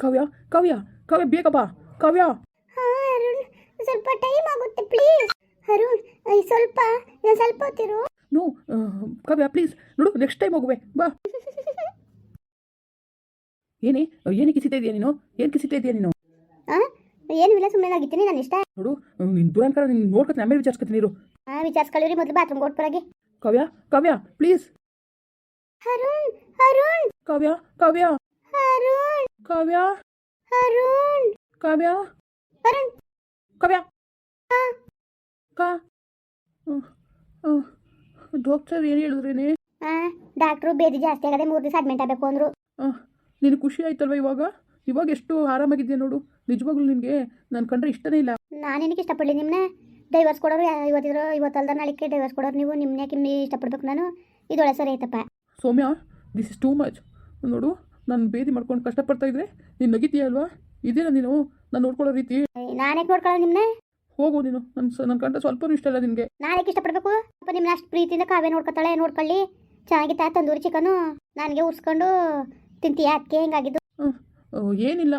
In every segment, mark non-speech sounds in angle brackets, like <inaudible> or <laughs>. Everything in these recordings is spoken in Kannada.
ಕಾವ್ಯ ಕಾವ್ಯ ಕಾವ್ಯ ಬೇಗ ಬಾ. ಕಾವ್ಯ. ಹಾ ಅರುಣ್ ಸ್ವಲ್ಪ ಟೈಮ್ ಆಗುತ್ತೆ ಪ್ಲೀಸ್ ಅರುಣ್ ಐ ಸ್ವಲ್ಪ ನಾನು ಸ್ವಲ್ಪ ಹೊತ್ತಿರು. ನೋ ಕಾವ್ಯ ಪ್ಲೀಸ್ ನೋಡು ನೆಕ್ಸ್ಟ್ ಟೈಮ್ ಹೋಗುವೆ. ಬಾ. <laughs> ಏನೇ ಏನೇ ಕಿಸಿತಾ ಇದೆಯಾ ನೀನು? ಏನು ಕಿಸಿತಾ ಇದೆಯಾ ನೀನು? ಏನು ಇಲ್ಲ ಸುಮ್ಮನೆ ಆಗಿದ್ದೀನಿ ನಾನು ಇಷ್ಟ. ನೋಡು ನಿನ್ನ ದುರಂಕಾರ ನೀನು ನೋಡ್ಕೊತೀನಿ ಆಮೇಲೆ ವಿಚಾರಿಸ್ಕೊತೀನಿ ಇರು. ಹಾಂ ವಿಚಾರಿಸ್ಕೊಳ್ಳಿ ಮೊದಲು ಬಾತ್ರೂಮ್ ಕೊಟ್ಬರಾಗಿ ಕಾವ್ಯ ಕಾವ್ಯ ಪ್ಲೀಸ್ ಅರುಣ್ ಅರುಣ್. ಕಾವ್ಯ ಕಾವ್ಯ. ಕಾವ್ಯ? ಅರುಣ್. ಕಾವ್ಯ? ಅರುಣ್. ಕಾವ್ಯ? ಕಾ. ಡಾಕ್ಟರ್ ಏನು ಹೇಳಿದ್ರೇನೆ? ಡಾಕ್ಟ್ರು ಬೇದಿ ಜಾಸ್ತಿ ಆಗದೆ ಮೂರು ದಿವಸ ಅಡ್ಮಿಟ್ ಆಗಬೇಕು ಅಂದರು. ನಿನಗೆ ಖುಷಿ ಆಯ್ತಲ್ವ ಇವಾಗ? ಇವಾಗ ಎಷ್ಟು ಆರಾಮಾಗಿದೆಯಾ ನೋಡು. ನಿಜವಾಗ್ಲೂ ನಿನಗೆ ನಾನು ಕಂಡ್ರೆ ಇಷ್ಟನೇ ಇಲ್ಲ. ನಾನು ಏನಕ್ಕೆ ಇಷ್ಟಪಡಲಿ ನಿಮ್ಮನ್ನ ಡೈವರ್ಸ್ ಕೊಡೋರು ಇವತ್ತಿದ್ರು ಇವತ್ತಲ್ದ ನಾಳೆಗೆ ಡೈವರ್ಸ್ ಕೊಡೋರು ನೀವು ನಿಮ್ಮನ್ನ ನಿಮ್ಗೆ ಇಷ್ಟಪಡ್ಬೇಕು ನಾನು? ಇದೊಳೆ ಸರಿ ಆಯ್ತಪ್ಪ. Soumya this is too much ನೋಡು ನಾನು ಬೇದಿ ಮಾಡ್ಕೊಂಡು ಕಷ್ಟಪಡ್ತಾ ಇದ್ರೆ ನೀನು ನಗಿತೀಯ ಅಲ್ವಾ? ಇದೇನ ನೀನು? ನಾನು ನೋಡ್ಕೊಳ್ಳೋ ರೀತಿ? ನಾನೇ ನೋಡ್ಕೊಳ್ಳೋ ನಿಮ್ಮನ್ನ ಹೋಗು ನೀನು. ನನ್ನ ನನ್ನ ಕಂಡ ಸ್ವಲ್ಪನೂ ಇಷ್ಟ ಇಲ್ಲ ನಿನಗೆ. ನಾನೇ ಇಷ್ಟಪಡ್ಬೇಕು? ಅಪ್ಪ ನಿಮ್ಮನ್ನ ಅಷ್ಟು ಪ್ರೀತಿಯಿಂದ ಕಾವ್ಯ ನೋಡ್ಕೊತಾಳೆ ನೋಡ್ಕೊಳ್ಳಿ. ಚೆನ್ನಾಗಿತ್ತ ತಂದೂರಿ ಚಿಕನು. ನನಗೆ ಉರ್ಸ್ಕೊಂಡು ತಿಂತೀಯ ಅದಕ್ಕೆ ಹೆಂಗಾಗಿದ್ದು. ಏನಿಲ್ಲ.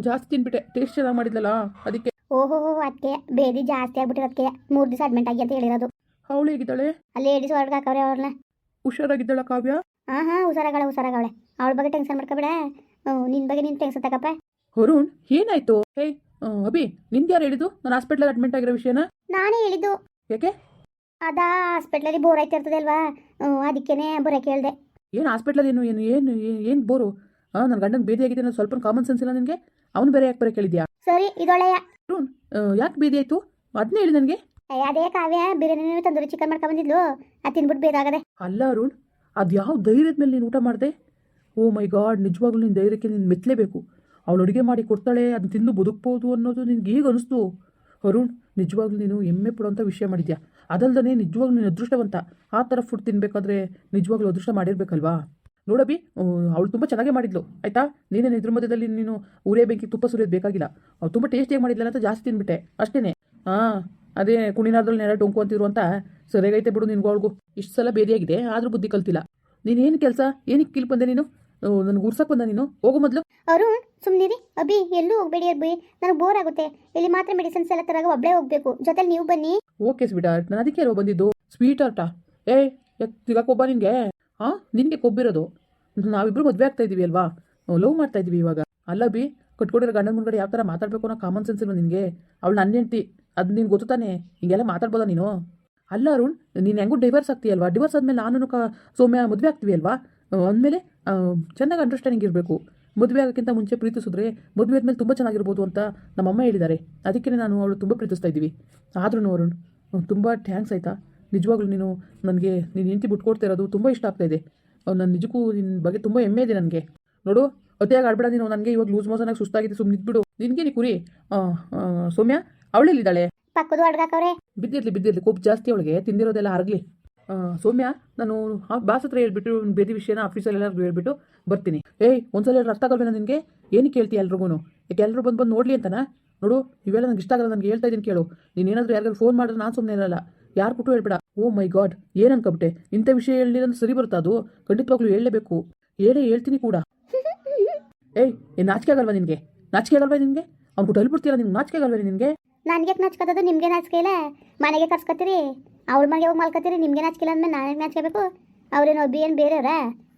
ಜಾಸ್ತಿ ತಿನ್ಬಿಟ್ಟೆ. ಟೇಸ್ಟ್ ಚೆನ್ನಾಗಿ ಮಾಡಿದ್ಲಲ್ಲ ಅದಕ್ಕೆ. ಓಹೋ ಅದಕ್ಕೆ ಬೇದಿ ಜಾಸ್ತಿ ಆಗ್ಬಿಟ್ಟಿರೋದಕ್ಕೆ ಮೂರು ದಿವಸ ಅಡ್ಮಿಂಟ್ ಆಗಿ ಅಂತ ಹೇಳಿರೋದು. ಅವಳು ಹೇಗಿದ್ದಾಳೆ? ಅಲ್ಲಿ ಲೇಡೀಸ್ ಹೊರಗೆ ಹಾಕವ್ರೆ ಅವ್ರನ್ನ. ಹುಷಾರಾಗಿದ್ದಾಳ ಕಾವ್ಯ? ಹಾಂ ಹಾಂ ಹುಷಾರಾಗಳೆ ಹುಷಾರಾಗವಳೆ. ಅವಳ ಬಗ್ಗೆ ಟೆನ್ಷನ್ ಮಾಡ್ಕೊಬೇಡ. ನಿನ್ ಬಗ್ಗೆ ನಿನ್ ಟೆನ್ಷನ್ ತಗಪ್ಪ ವರುಣ್ ಏನಾಯ್ತು? ಹೇ ಅಭಿ ನಿಂದ ಯಾರು ಹೇಳಿದ್ದು? ನಾನು ಹಾಸ್ಪಿಟ್ಲಲ್ಲಿ ಅಡ್ಮಿಟ್ ಆಗಿರೋ ವಿಷಯನ? ನಾನೇ ಹೇಳಿದ್ದು. ಯಾಕೆ? ಅದಾ ಹಾಸ್ಪಿಟ್ಲಲ್ಲಿ ಬೋರ್ ಆಯ್ತಿರ್ತದೆ ಅಲ್ವಾ? ಅದಕ್ಕೇನೆ ಬರೋಕೆ ಹೇಳ್ದೆ ಏನು ಹಾಸ್ಪಿಟ್ಲಲ್ಲಿ ಏನು ಏನು ಏನು ಏನು ಬೋರು ಹಾಂ ನನ್ನ ಗಂಡನ ಬೇದಿ ಆಗಿದೆ ಅನ್ನೋದು ಸ್ವಲ್ಪ ಕಾಮನ್ ಸೆನ್ಸ್ ಇಲ್ಲ ನಿನಗೆ? ಅವನು ಬೇರೆ ಯಾಕೆ ಬರೋಕೆ ಕೇಳಿದ್ಯಾ? ಸರಿ ಇದೊಳ್ಳೆಯ ವರುಣ್ ಯಾಕೆ ಬೇದಿ ಆಯ್ತು? ಅದನ್ನೇ ಹೇಳಿ ನನಗೆ. ಅದೇ ಕಾವ್ಯ ಬಿರಿಯಾನಿ ತಂದೂರಿ ಚಿಕನ್ ಮಾಡ್ಕೊಂಡ್ ಬಂದಿದ್ಲು. ಅದು ತಿನ್ಬಿಟ್ಟು ಬೇದಾಗದೆ ಅಲ್ಲ ಅರುಣ್ ಅದು ಯಾವ ಧೈರ್ಯದ ಮೇಲೆ ನೀನು ಊಟ ಮಾಡಿದೆ? ಓ ಮೈ ಗಾಡ್, ನಿಜವಾಗ್ಲೂ ನಿನ್ನ ಧೈರ್ಯಕ್ಕೆ ನೀನು ಮೆತ್ತಲೇಬೇಕು ಅವಳು ಅಡುಗೆ ಮಾಡಿ ಕೊಡ್ತಾಳೆ ಅದನ್ನ ತಿಂದು ಬದುಕ್ಬೋದು ಅನ್ನೋದು ನಿನಗೆ ಈಗ ಅನಿಸ್ತು? ಅರುಣ್ ನಿಜವಾಗ್ಲೂ ನೀನು ಹೆಮ್ಮೆ ಪಡುವಂಥ ವಿಷಯ ಮಾಡಿದ್ಯಾ? ಅದಲ್ದೇ ನಿಜವಾಗ್ಲೂ ನೀನು ಅದೃಷ್ಟವಂತ. ಆ ಥರ ಫುಡ್ ತಿನ್ನಬೇಕಾದ್ರೆ ನಿಜವಾಗ್ಲೂ ಅದೃಷ್ಟ ಮಾಡಿರ್ಬೇಕಲ್ವಾ? ನೋಡಬಿ ಅವಳು ತುಂಬ ಚೆನ್ನಾಗೇ ಮಾಡಿದ್ಲು. ಆಯಿತಾ? ನೀನೇನು ಇದ್ರ ಮಧ್ಯದಲ್ಲಿ ನೀನು ಉರೇ ಬೆಂಕಿ, ತುಪ್ಪ ಸುರಿಯೋದು ಬೇಕಾಗಿಲ್ಲ. ಅವ್ಳು ತುಂಬ ಟೇಸ್ಟಿಯಾಗಿ ಮಾಡಿದ್ಲಲ್ಲ ಅಂತ ಜಾಸ್ತಿ ತಿಂದ್ಬಿಟ್ಟೆ ಅಷ್ಟೇ ಹಾಂ, ಅದೇ ಕುಣಿನಾದ್ರಲ್ಲಿ ನೆರ ಡೊಂಕು ಅಂತಿರು ಅಂತ ಸರಿಯಾಗೈತೆ ಬಿಡು ನಿನ್ಗೂ ಅವಳಿಗೂ. ಇಷ್ಟು ಸಲ ಬೇರೆಯಾಗಿದೆ ಆದರೂ ಬುದ್ಧಿ ಕಲ್ತಿಲ್ಲ. ನೀನೇನು ಕೆಲಸ? ಏನಕ್ಕೆ ಕಿಲ್ ಬಂದೆ ನೀನು? ನನಗೆ ಉರ್ಸಕ್ಕೆ ಬಂದ ನೀನು? ಹೋಗು ಮೊದಲು. ಅರುಣ್ ಸುಮ್ಮನಿರಿ ಅಭಿ ಎಲ್ಲೂ ಹೋಗ್ಬೇಡಿ ಅಭಿ ನನಗೆ ಬೋರ್ ಆಗುತ್ತೆ. ಇಲ್ಲಿ ಮಾತ್ರ ಮೆಡಿಸಿನ್ಸ್ ಎಲ್ಲ ತರಾಗ ಒಬ್ಬಳೇ ಹೋಗ್ಬೇಕು. ಜೊತೆಲಿ ನೀವು ಬನ್ನಿ. ಓಕೆ ಸ್ವೀಟ್ ಆರ್ಟ್ ನಾನು ಅದಕ್ಕೆ ಅಲ್ವಾ ಬಂದಿದ್ದು. ಸ್ವೀಟ್ ಆರ್ಟಾ ಏ ಯಾಕೆ ಕೊಬ್ಬ ನಿನಗೆ ಹಾಂ ನಿನಗೆ ಕೊಬ್ಬಿರೋದು. ನಾವಿಬ್ಬರು ಮದುವೆ ಆಗ್ತಾ ಇದ್ದೀವಿ ಅಲ್ವಾ? ಲವ್ ಮಾಡ್ತಾ ಇದ್ದೀವಿ ಇವಾಗ. ಅಲ್ಲ ಬಿ ಕಟ್ಕೊಂಡಿರೋ ಗಂಡನ ಮುಂದ್ಗಡೆ ಯಾವ ಥರ ಮಾತಾಡಬೇಕು ಅನ್ನೋ ಕಾಮನ್ ಸೆನ್ಸ್ ಇಲ್ವ ನಿನಗೆ? ಅವಳು ನನ್ನ ಹೆಂಡ್ತಿ ಅದು ನಿನ್ಗೆ ಗೊತ್ತು ತಾನೆ? ಹಿಂಗೆಲ್ಲ ಮಾತಾಡ್ಬೋದಾ ನೀನು? ಅಲ್ಲ ಅರುಣ್, ನೀನು ಹೆಂಗೂ ಡಿವರ್ಸ್ ಆಗ್ತೀಯಲ್ವಾ? ಡಿವರ್ಸ್ ಆದಮೇಲೆ ನಾನು ಕ ಸೌಮ್ಯ ಮದುವೆ ಆಗ್ತೀವಿ ಅಲ್ವಾ? ಅಂದಮೇಲೆ ಚೆನ್ನಾಗಿ ಅಂಡರ್ಸ್ಟ್ಯಾಂಡಿಂಗ್ ಇರಬೇಕು. ಮದುವೆ ಆಗೋಕ್ಕಿಂತ ಮುಂಚೆ ಪ್ರೀತಿಸಿದ್ರೆ ಮದುವೆ ಆದಮೇಲೆ ತುಂಬ ಚೆನ್ನಾಗಿರ್ಬೋದು ಅಂತ ನಮ್ಮಮ್ಮ ಹೇಳಿದ್ದಾರೆ. ಅದಕ್ಕೆ ನಾನು ಅವಳು ತುಂಬ ಪ್ರೀತಿಸ್ತಾ ಇದ್ದೀವಿ. ಆದ್ರೂ ಅರುಣ್ ತುಂಬ ಥ್ಯಾಂಕ್ಸ್ ಆಯಿತಾ? ನಿಜವಾಗ್ಲೂ ನೀನು ನನಗೆ, ನೀನು ಹೆಂಡತಿ ಬಿಟ್ಕೊಡ್ತಾ ಇರೋದು ತುಂಬ ಇಷ್ಟ ಆಗ್ತಾ ಇದೆ. ನನ್ನ ನಿಜಕ್ಕೂ ನಿನ್ನ ಬಗ್ಗೆ ತುಂಬ ಹೆಮ್ಮೆ ಇದೆ ನನಗೆ. ನೋಡು, ಅತಿಯಾಗಿ ಆಡ್ಬೇಡ ನೀನು. ನನಗೆ ಇವಾಗ ಲೂಸ್ ಮೋಸನಾಗಿ ಸುಸ್ತಾಗಿದೆ ಸುಮ್ಮನೆ ಬಿಡು ನಿನಗೆ ನೀ ಕುರಿ ಸೌಮ್ಯ ಅವಳೆಲ್ಲಿದ್ದಾಳೆ ಪಕ್ಕದ ಅಡ್ಗಾಕವ್ರೆ. ಬಿದ್ದಿರ್ಲಿ ಬಿದ್ದಿರ್ಲಿ ಕೊಬ್ಬು ಜಾಸ್ತಿ ಅವಳಿಗೆ ತಿಂದಿರೋದೆಲ್ಲ ಹರಗ್ಲಿ. ಸೌಮ್ಯ ನಾನು ಬಾಸ್ ಹತ್ರ ಹೇಳ್ಬಿಟ್ಟು ಬೇರೆ ವಿಷಯನ ಆಫೀಸಲ್ಲಿ ಎಲ್ಲರಿಗೂ ಹೇಳ್ಬಿಟ್ಟು ಬರ್ತೀನಿ. ಏಯ್ ಒಂದ್ಸಲ ಅರ್ಥ ಆಗಲ್ವೇನ ನಿನಗೆ? ಏನು ಕೇಳ್ತೀಯ ಎಲ್ರಿಗೂ ಯಾಕೆ ಎಲ್ಲರೂ ಬಂದು ಬಂದು ನೋಡಲಿ ಅಂತಾನ? ನೋಡು ಇವೆಲ್ಲ ನನಗೆ ಇಷ್ಟ ಆಗಲ್ಲ ನನಗೆ ಹೇಳ್ತಾ ಇದ್ದೀನಿ ಕೇಳು. ನೀನು ಏನಾದರೂ ಯಾರಿಗಾದ್ರು ಫೋನ್ ಮಾಡಿದ್ರೆ ನಾನು ಸುಮ್ಮನೆ ಇರಲ್ಲ. ಯಾರು ಕೊಟ್ಟು ಹೇಳ್ಬೇಡ. ಓ ಮೈ ಗಾಡ್ ಏನು ಅನ್ಕೊಬಿಟ್ಟೆ ಇಂಥ ವಿಷಯ ಹೇಳಿಲ್ಲ ಅಂದ್ರೆ ಸರಿ ಬರುತ್ತಾ ಅದು? ಖಂಡಿತವಾಗ್ಲೂ ಹೇಳಲೇಬೇಕು. ಹೇಳೇ ಹೇಳ್ತೀನಿ ಕೂಡ. <laughs> ಏಯ್ ಏನು ನಾಚಿಕೆ ಆಗಲ್ವಾ ನಿನಗೆ? ನಾಚಿಕೆ ಆಗಲ್ವಾ ನಿನಗೆ? ಅವ್ನು ಕೊಟ್ಟು ಹೇಳ್ಬಿಡ್ತೀರಾ ನಿಮ್ಗೆ ನಾಚಿಕೆ ಆಗಲ್ವಾ ನಿನಗೆ? ನನಗೆ ನಾಚ್ಕೋತದು? ನಿಮಗೆ ನಾಚಿಕೆ ಇಲ್ಲ ಮನೆಗೆ ಕರ್ಸ್ಕೊತೀರಿ? ಅವ್ರ ಮನೆಗೆ ಹೋಗಿ ಮಲ್ಕೋತೀರಿ? ನಿಮಗೆ ನಾಚ್ಕಿಲ್ಲ ಅಂದಮೇಲೆ ಅಂದ್ಮೇಲೆ ನಾನೇ ನಾಚ್ಕೋಬೇಕು? ಅವ್ರೇನು ಒಬ್ಬಿ ಏನು ಬೇರೆಯವರ?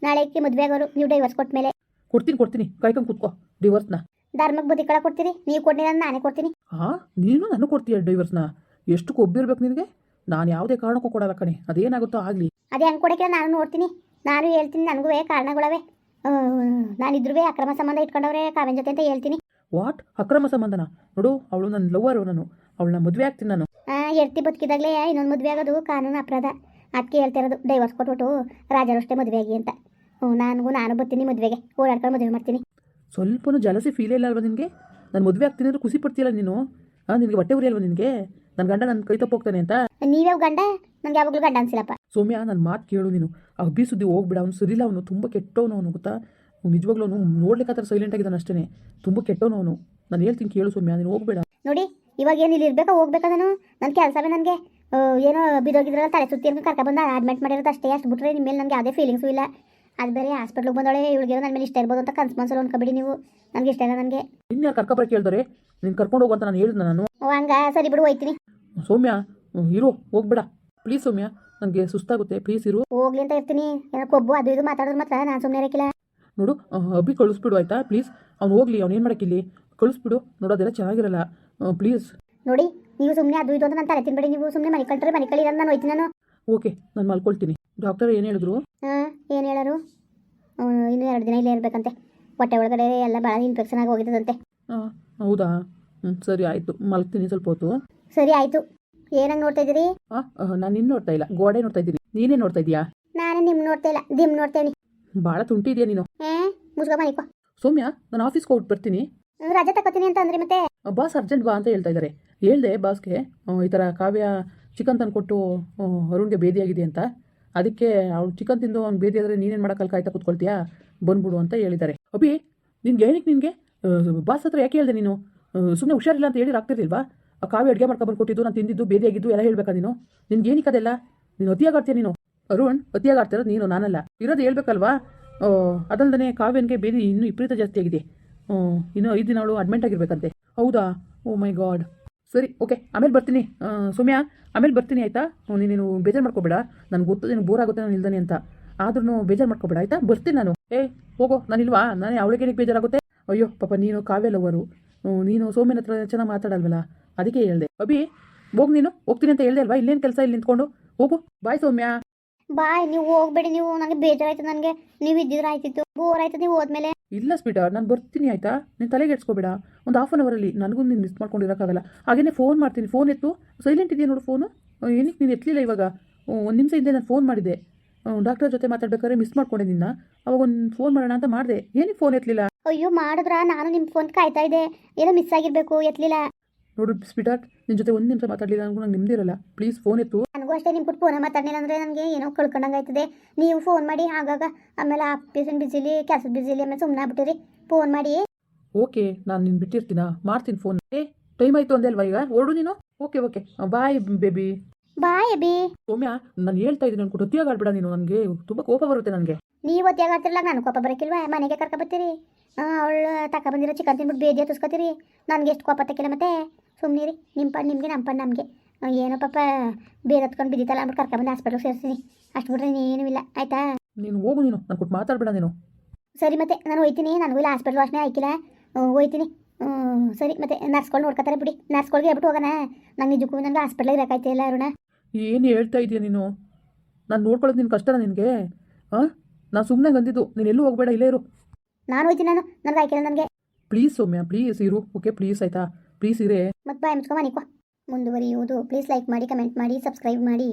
ನಾಳೆಗೆ ಮದುವೆ ಆಗೋರು ನೀವು ಡೈವರ್ಸ್ ಕೊಟ್ಮೇಲೆ ಕೊಡ್ತೀನಿ ಕೊಡ್ತೀನಿ. ಕಾಯ್ಕೊಂಡು ಕೂತ್ಕೋ ಡಿವೋರ್ಸ್ನ ಧರ್ಮಕ್ಕೆ ಬುದ್ಧಿ ಕಳ ಕೊಡ್ತೀರಿ? ನೀವು ಕೊಡ್ತೀನಿ ಅಂದ್ರೆ ನಾನೇ ಕೊಡ್ತೀನಿ. ಹಾ ನೀನು ನಾನು ಕೊಡ್ತೀಯ ಡೈವರ್ಸ್ನ ಎಷ್ಟು ಕೊಬ್ಬಿರ್ಬೇಕು ನಿನಗೆ? ನಾನು ಯಾವುದೇ ಕಾರಣಕ್ಕೂ ಕೊಡಲ್ಲ ಕಣೆ. ಅದೇನಾಗುತ್ತೋ ಆಗಲಿ. ಅದೇ ಹಂಗೆ ಕೊಡಕ್ಕೆ ನಾನು ನೋಡ್ತೀನಿ. ನಾನು ಹೇಳ್ತೀನಿ ನನಗೂ ಕಾರಣಗಳವೆ. ನಾನಿದ್ರೂ ಅಕ್ರಮ ಸಂಬಂಧ ಇಟ್ಕೊಂಡವ್ರೆ ಕಾವ್ಯನ ಜೊತೆ ಅಂತ ಹೇಳ್ತೀನಿ. ವಾಟ್ ಅಕ್ರಮ ಸಂಬಂಧನ? ನೋಡು ಅವಳು ನನ್ನ ಲವ್ವರು ನಾನು ಅವಳನ್ನ ಮದುವೆ ಆಗ್ತೀನಿ ನಾನು. ಎಡ್ತಿ ಬದುಕಿದಾಗಲೇ ಇನ್ನೊಂದು ಮದುವೆ ಆಗೋದು ಕಾನೂನು ಅಪರಾಧ. ಅದಕ್ಕೆ ಹೇಳ್ತಿರೋದು ಡೈವರ್ಸ್ ಕೊಟ್ಬಿಟ್ಟು ರಾಜರಷ್ಟೇ ಮದುವೆ ಆಗಿ ಅಂತ. ಹ್ಞೂ ನನಗೂ ನಾನು ಬರ್ತೀನಿ ಮದುವೆಗೆ. ಓಡಾಡ್ಕೊಂಡು ಮದುವೆ ಮಾಡ್ತೀನಿ. ಸ್ವಲ್ಪನೂ ಜಲಸಿ ಫೀಲ್ ಇಲ್ಲ ಅಲ್ವಾ ನಿನಗೆ? ನಾನು ಮದುವೆ ಆಗ್ತೀನಿ ಅಂದ್ರೆ ಖುಷಿ ಪಡ್ತೀಯಲ್ಲ ನೀನು? ಹಾಂ ನಿನಗೆ ಹೊಟ್ಟೆ ಉರಿ ಅಲ್ವಾ ನಿನಗೆ? ನನ್ನ ಗಂಡ ನನ್ನ ಕೈ ತಪ್ಪೋಗ್ತಾನೆ ಅಂತ? ನೀವ್ಯಾವ ಗಂಡ? ನನಗೆ ಯಾವಾಗಲೂ ಗಂಡ ಅನ್ಸಿಲ್ಲಪ್ಪ. ಸೌಮ್ಯ ನನ್ನ ಮಾತು ಕೇಳು ನೀನು. ಆ ಅಬ್ಬಿ ಸುದ್ದಿ ಹೋಗ್ಬಿಡ ಅವನು ಸರಿಲ್ಲ ಅವನು ತುಂಬ ಕೆಟ್ಟವನು ಅವನು ಗೊತ್ತಾ? ನಿಜವಾಗ್ಲೂ ನೋಡ್ಲಿಕ್ಕೆ ಆ ಥರ ಸೈಲೆಂಟ್ ಆಗಿದ್ದಾನೆ ಅಷ್ಟೇ ತುಂಬ ಕೆಟ್ಟವನು ಅವನು. ನಾನು ಹೇಳ್ತೀನಿ ಕೇಳು ಸೌಮ್ಯ ನೀನು ಹೋಗ್ಬೇಡ. ನೋಡಿ ಇವಾಗ ಏನು ಇಲ್ಲಿ ಇರ್ಬೇಕಾ ಹೋಗ್ಬೇಕಾದನು? ನನ್ನ ಕೆಲಸವೇ ನನಗೆ. ಏನೋ ಬಿದೋಗಿದ್ರಲ್ಲ ತಲೆ ಸುತ್ತಿ ಅಂತ ಬಂದ ಅಡ್ಮಿಟ್ ಮಾಡಿರೋದು ಅಷ್ಟೇ. ಅಷ್ಟು ಬಿಟ್ರೆ ನಿಮ್ಮ ಮೇಲೆ ನನಗೆ ಅದೇ ಫೀಲಿಂಗ್ಸು ಇಲ್ಲ. ಅದು ಬೇರೆ ಹಾಸ್ಪಿಟ್ಲಿಗೆ ಬಂದೋಳೆ ಇವಳಿಗೆ ನನ್ನ ಮೇಲೆ ಇಷ್ಟ ಇರ್ಬೋದು ಅಂತ ಕನ್ಸು ಮನ್ಸಲ್ಲಿ ಅನ್ಕೋಬೇಡಿ ನೀವು. ನನಗೆ ಇಷ್ಟ ಇಲ್ಲ ನನಗೆ. ಇನ್ಯಾರು ಕರ್ಕೊಬರಕ್ಕೆ ಕೇಳಿದ್ರೆ ನೀನು ಕರ್ಕೊಂಡು ಹೋಗು ಅಂತ ನಾನು ಹೇಳಿದ್ನ ನಾನು. ಹಂಗ? ಸರಿ ಬಿಡು ಹೋಯ್ತೀನಿ. ಸೌಮ್ಯ ಇರು ಹೋಗ್ಬೇಡ. ಪ್ಲೀಸ್ ಸೌಮ್ಯ ನನಗೆ ಸುಸ್ತಾಗುತ್ತೆ. ಪ್ಲೀಸ್ ಇರು. ಹೋಗ್ಲಿ ಅಂತ ಇರ್ತೀನಿ. ಏನೋ ಕೊಬ್ಬು ಅದು ಇದು ಮಾತಾಡೋದು ಮಾತ್ರ ನಾನು ಸುಮ್ಮನೆ ಇರಕ್ಕಿಲ್ಲ ನೋಡು ಅಬ್ಬಿ ಅಭಿ ಕಳಿಸ್ಬಿಡು ಆಯ್ತಾ? ಪ್ಲೀಸ್ ಅವ್ನು ಹೋಗ್ಲಿ ಅವ್ನು ಏನು ಮಾಡೋಕ್ಕಿಲ್ಲಿ ಕಳಿಸ್ಬಿಡು ನೋಡೋದೆಲ್ಲ ಚೆನ್ನಾಗಿರಲ್ಲ. ಪ್ಲೀಸ್ ನೋಡಿ ನೀವು ಸುಮ್ಮನೆ ಅದು ಇದು ಅಂತ ನಾನು ತಲೆ ತಿನ್ಬೇಡಿ ನೀವು ಸುಮ್ಮನೆ ಮನೆ ಕಳ್ತಾರೆ ಮನೆ ಕಳಿ ನಾನು ಹೋಯ್ತೀನಿ ನಾನು. ಓಕೆ ನಾನು ಮಲ್ಕೊಳ್ತೀನಿ. ಡಾಕ್ಟರ್ ಏನು ಹೇಳಿದ್ರು? ಹಾಂ ಏನು ಹೇಳೋರು? ಇನ್ನೂ ಎರಡು ದಿನ ಇಲ್ಲೇ ಇರಬೇಕಂತೆ. ಹೊಟ್ಟೆ ಒಳಗಡೆ ಎಲ್ಲ ಭಾಳ ಇನ್ಫೆಕ್ಷನ್ ಆಗಿ ಹೋಗಿದ್ದದಂತೆ. ಹಾಂ ಹೌದಾ? ಹ್ಞೂ ಸರಿ ಆಯಿತು. ಮಲ್ಗ್ತೀನಿ ಸ್ವಲ್ಪ ಹೊತ್ತು. ಸರಿ ಆಯಿತು. ಏನಂಗೆ ನೋಡ್ತಾ ಇದ್ದೀರಿ? ಹಾಂ ನಾನು ನಿನ್ನ ನೋಡ್ತಾ ಇಲ್ಲ. ಗೋಡೆ ನೋಡ್ತಾ ಇದ್ದೀನಿ. ನೀನೇ ನೋಡ್ತಾ ಇದೀಯಾ? ನಾನು ನಿಮ್ಮ ನೋಡ್ತಾ ಇಲ್ಲ. ದಿಮ್ ನೋಡ್ತೇವೆ ಭಾಳ ತುಂಟಿದ್ಯಾ ನೀನು. ಏ ಮುಸ್ಕೊ ಮನಿಕೋ ಸೌಮ್ಯ ನಾನು ಆಫೀಸ್ಗೆ ಹೋಗಿ ಬರ್ತೀನಿ. ರಜೆ ತಗೋತೀನಿ ಅಂತ ಅಂದ್ರಿ ಮತ್ತೆ? ಬಾಸ್ ಅರ್ಜೆಂಟ್ ಬಾ ಅಂತ ಹೇಳ್ತಾ ಇದ್ದಾರೆ ಹೇಳ್ದೆ ಬಾಸ್ಗೆ ಈ ಥರ ಕಾವ್ಯ ಚಿಕನ್ ತಂದುಕೊಟ್ಟು ಅರುಣ್ಗೆ ಬೇದಿಯಾಗಿದೆ ಅಂತ. ಅದಕ್ಕೆ ಅವ್ನು ಚಿಕನ್ ತಿಂದು ಅವ್ನು ಬೇದಿ ಆದರೆ ನೀನೇನು ಮಾಡೋಕ್ಕಲ್ಲಿ ಕಾಯ್ತಾ ಕೂತ್ಕೊಳ್ತೀಯಾ? ಬಂದ್ಬಿಡು ಅಂತ ಹೇಳಿದ್ದಾರೆ. ಅಭಿ ನಿನ್ಗೆ ಏನಕ್ಕೆ ನಿನಗೆ? ಬಾಸ್ ಹತ್ರ ಯಾಕೆ ಹೇಳ್ದೆ ನೀನು? ಸುಮ್ಮನೆ ಹುಷಾರಿಲ್ಲ ಅಂತ ಹೇಳಿ ಆಗ್ತಿರ್ಲಿಲ್ವಾ? ಆ ಕಾವ್ಯ ಅಡುಗೆ ಮಾಡ್ಕೊಂಡು ಕೊಟ್ಟಿದ್ದು ನಾನು ತಿಂದಿದ್ದು ಬೇದಿಯಾಗಿದ್ದು ಎಲ್ಲ ಹೇಳ್ಬೇಕಾ ನೀನು? ನಿನ್ಗೆ ಏನಕ್ಕೆ ಅದೆಲ್ಲ ನೀನು ಅತಿಯಾಗಾಡ್ತೀಯ ನೀನು? ಅರುಣ್ ಅತಿಯಾಗಾಡ್ತಿರೋದು ನೀನು, ನಾನಲ್ಲ. ಇರೋದು ಹೇಳ್ಬೇಕಲ್ವಾ? ಅದಲ್ದೇ ಕಾವ್ಯನಿಗೆ ಬೇದಿ ಇನ್ನೂ ವಿಪರೀತ ಜಾಸ್ತಿ ಆಗಿದೆ. ಇನ್ನೂ ಐದು ದಿನ ಅವಳು ಅಡ್ಮಿಂಟ್ ಆಗಿರ್ಬೇಕಂತೆ. ಹೌದಾ? ಓ ಮೈ ಗಾಡ್. ಸರಿ, ಓಕೆ, ಆಮೇಲೆ ಬರ್ತೀನಿ. ಸೌಮ್ಯಾ ಸೌಮ್ಯ, ಆಮೇಲೆ ಬರ್ತೀನಿ ಆಯಿತಾ? ನೀನು ಬೇಜಾರು ಮಾಡ್ಕೋಬೇಡ. ನನಗೆ ಗೊತ್ತು, ನಿನಗೆ ಬೋರ್ ಆಗುತ್ತೆ, ನಾನು ಇಲ್ದಾನೆ ಅಂತ. ಆದ್ರೂ ಬೇಜಾರು ಮಾಡ್ಕೋಬೇಡ, ಆಯಿತಾ? ಬರ್ತೀನಿ ನಾನು. ಏ, ಹೋಗೋ ನಾನಿಲ್ವಾ ನಾನೇ ಅವಳಿಗೆ ಏನಕ್ಕೆ ಬೇಜಾರಾಗುತ್ತೆ? ಅಯ್ಯೋ, ಪಾಪ, ನೀನು ಕಾವ್ಯ ಲವರು ನೀನು ಸೌಮ್ಯನ ಹತ್ರ ಚೆನ್ನಾಗಿ ಮಾತಾಡಲ್ವಲ್ಲ? ಅದಕ್ಕೆ ಹೇಳ್ದೆ. ಅಭಿ, ಹೋಗಿ ನೀನು, ಹೋಗ್ತೀನಿ ಅಂತ ಹೇಳ್ದೆ ಅಲ್ವಾ? ಇಲ್ಲೇನು ಕೆಲಸ, ಇಲ್ಲಿ ನಿಂತ್ಕೊಂಡು? ಹೋಗು. ಬಾಯ್ ಸೌಮ್ಯ. ಬಾಯ್ ನೀವು ಹೋಗ್ಬೇಡಿ ನೀವು ನನಗೆ ಬೇಜಾರಾಯ್ತು ನನಗೆ ನೀವು ಇದ್ದಿದ್ರೆ ಆಯ್ತಿತ್ತು ಬೋರ್ ಆಯ್ತು ನೀವು ಹೋದ್ಮೇಲೆ. ಇಲ್ಲ ಸ್ವೀಟ ನಾನು ಬರ್ತೀನಿ ಆಯ್ತಾ? ನೀನು ತಲೆಗೆ ಎಡ್ಸ್ಕೊಬೇಡ. ಒಂದು ಹಾಫ್ ಆನ್ ಅವರಲ್ಲಿ ನನಗೂ ನೀನು ಮಿಸ್ ಮಾಡ್ಕೊಂಡಿರೋಕ್ಕಾಗಲ್ಲ. ಹಾಗೇನೆ ಫೋನ್ ಮಾಡ್ತೀನಿ. ಫೋನ್ ಎತ್ತು. ಸೈಲೆಂಟ್ ಇದೆಯಾ ನೋಡು ಫೋನು ಏನಕ್ಕೆ ನೀನು ಎತ್ತಲಿಲ್ಲ ಇವಾಗ? ಒಂದು ನಿಮಿಷ ಹಿಂದೆ ನಾನು ಫೋನ್ ಮಾಡಿದೆ ಡಾಕ್ಟರ್ ಜೊತೆ ಮಾತಾಡ್ಬೇಕಾದ್ರೆ ಮಿಸ್ ಮಾಡ್ಕೊಂಡೆ ನಿನ್ನ. ಅವಾಗ ಒಂದು ಫೋನ್ ಮಾಡೋಣ ಅಂತ ಮಾಡಿದೆ. ಏನಕ್ಕೆ ಫೋನ್ ಎತ್ತಲಿಲ್ಲ ಅಯ್ಯೋ ಮಾಡಿದ್ರ? ನಾನು ನಿಮ್ಮ ಫೋನ್ ಕಾಯ್ತಾ ಇದ್ದೆ. ಏನೋ ಮಿಸ್ ಆಗಿರಬೇಕು ಎತ್ತಲಿಲ್ಲ ನೋಡು ಸ್ವೀಟರ್ ನಿನ್ನ ಜೊತೆ ಒಂದು ನಿಮಿಷ ಮಾತಾಡಲಿಲ್ಲ ನನಗೂ ನಂಗೆ ನಿಮ್ದಿರಲ್ಲ ಪ್ಲೀಸ್ ಫೋನ್ ಎತ್ತು. ನನಗೂ ಅಷ್ಟೇ ನಿಮ್ಮ ಪುಟ್ ಫೋನ್ ಮಾತಾಡಲಿಲ್ಲ ಅಂದ್ರೆ ನನಗೆ ಏನೋ ಕಳ್ಕೊಂಡಂಗಾಯ್ತದೆ. ನೀವು ಫೋನ್ ಮಾಡಿ ಆಗಾಗ ಆಮೇಲೆ ಆಫೀಸಿನ ಬಿಸಿಲಿ ಕೆಲಸದ ಬಿಸಿಲಿ ಆಮೇಲೆ ಸುಮ್ಮನೆ ಆಗ್ಬಿಟ್ಟಿರಿ. ಫೋನ್ ಮಾಡಿ. ಓಕೆ ನಾನು ನಿನ್ನ ಬಿಟ್ಟಿರ್ತೀನ? ಮಾಡ್ತೀನಿ ಫೋನ್ ಏ ಟೈಮ್ ಆಯ್ತು ಅಂದೆ ಅಲ್ವಾ ಈಗ? ಓಡು ನೀನು? Okay okay bye baby bye B Soumya ನಾನು ಹೇಳ್ತಾ ಇದ್ದೀನಿ ಅನ್ಕೊಂಡು ಹೊತ್ತಿಯಾಗಾಡ್ಬೇಡ ನೀನು. ನನಗೆ ತುಂಬ ಕೋಪ ಬರುತ್ತೆ ನನಗೆ. ನೀವು ಒತ್ತಿಯಾಗಾಡ್ತಿರಲ್ಲ ನಾನು ಕೋಪ ಬರಕಿಲ್ವಾ? ಮನೆಗೆ ಕರ್ಕೊಬತ್ತೀರಿ ಅವಳು ತಕ್ಕ ಬಂದಿರೋ ಚಿಕನ್ ತಿನ್ಬಿಟ್ಟು ಬೇದಿ ಹತ್ತಿಸ್ಕೊತೀರಿ ನನಗೆ ಎಷ್ಟು ಕೋಪ ತಕ್ಕಿಲ್ಲ ಮತ್ತೆ? ಸುಮ್ಮನಿರಿ ನಿಮ್ಮ ಪಣ್ಣು ನಿಮಗೆ ನಮ್ಮ ಪಣ್ಣು ನಮಗೆ. ಏನೋ ಪಾಪ ಬೇರೆ ಹತ್ಕೊಂಡು ಬಿದ್ದಿತ್ತಲ್ಲ ಅಂದ್ಬಿಟ್ಟು ಕರ್ಕೊಂಬಂದು ಹಾಸ್ಪಿಟ್ಲಿಗೆ ಸೇರಿಸ್ತೀನಿ ಅಷ್ಟು ಬಿಟ್ರೆ ಏನೂ ಇಲ್ಲ. ಆಯಿತಾ? ನೀನು ಹೋಗು ನೀನು. ನಾನು ಕೊಟ್ಟು ಮಾತಾಡ್ಬೇಡ ನೀನು. ಸರಿ ಮತ್ತೆ ನಾನು ಹೋಯ್ತೀನಿ. ನನಗೂ ಇಲ್ಲ ಹಾಸ್ಪಿಟ್ಲ್ ವಾಸನೆ ಆಯ್ಕಿಲ್ಲ ಹೋಯ್ತೀನಿ. ಸರಿ ಮತ್ತೆ ನರ್ಸ್ಗಳು ನೋಡ್ಕೊತಾರೆ ಬಿಡಿ. ನರ್ಸ್ಗಳಿಗೆ ಹೇಳ್ಬಿಟ್ಟು ಹೋಗೋಣ. ನಂಗೆ ನಿಜಕ್ಕೂ ನನಗೆ ಹಾಸ್ಪಿಟ್ಲಿಗೆ ಇರೋಕ್ಕಾಯ್ತಾ ಇಲ್ಲ ಅರುಣ. ಏನು ಹೇಳ್ತಾ ಇದೀಯ ನೀನು? ನಾನು ನೋಡ್ಕೊಳ್ಳೋದು ನಿನ್ನ ಕಷ್ಟನ ನಿನಗೆ? ಹಾಂ ನಾನು ಸುಮ್ಮನೆ ಬಂದಿದ್ದು ನೀನು ಎಲ್ಲೂ ಹೋಗಬೇಡ ಇಲ್ಲೇ ಇರು. ನಾನು ಹೋಯ್ತೀನಿ ನಾನು. ನನಗೆ ಆಯ್ಕಿಲ್ಲ ನನಗೆ. ಪ್ಲೀಸ್ ಸೌಮ್ಯ ಪ್ಲೀಸ್ ಇರು. ಓಕೆ ಪ್ಲೀಸ್ ಆಯಿತಾ? ಪ್ಲೀಸ್ ಇರೇ. ಮತ್ತೆ ಬಾಯ್ ಮುಂದುವರಿಯುವುದು. ಪ್ಲೀಸ್ ಲೈಕ್ ಮಾಡಿ ಕಮೆಂಟ್ ಮಾಡಿ ಸಬ್ಸ್ಕ್ರೈಬ್ ಮಾಡಿ.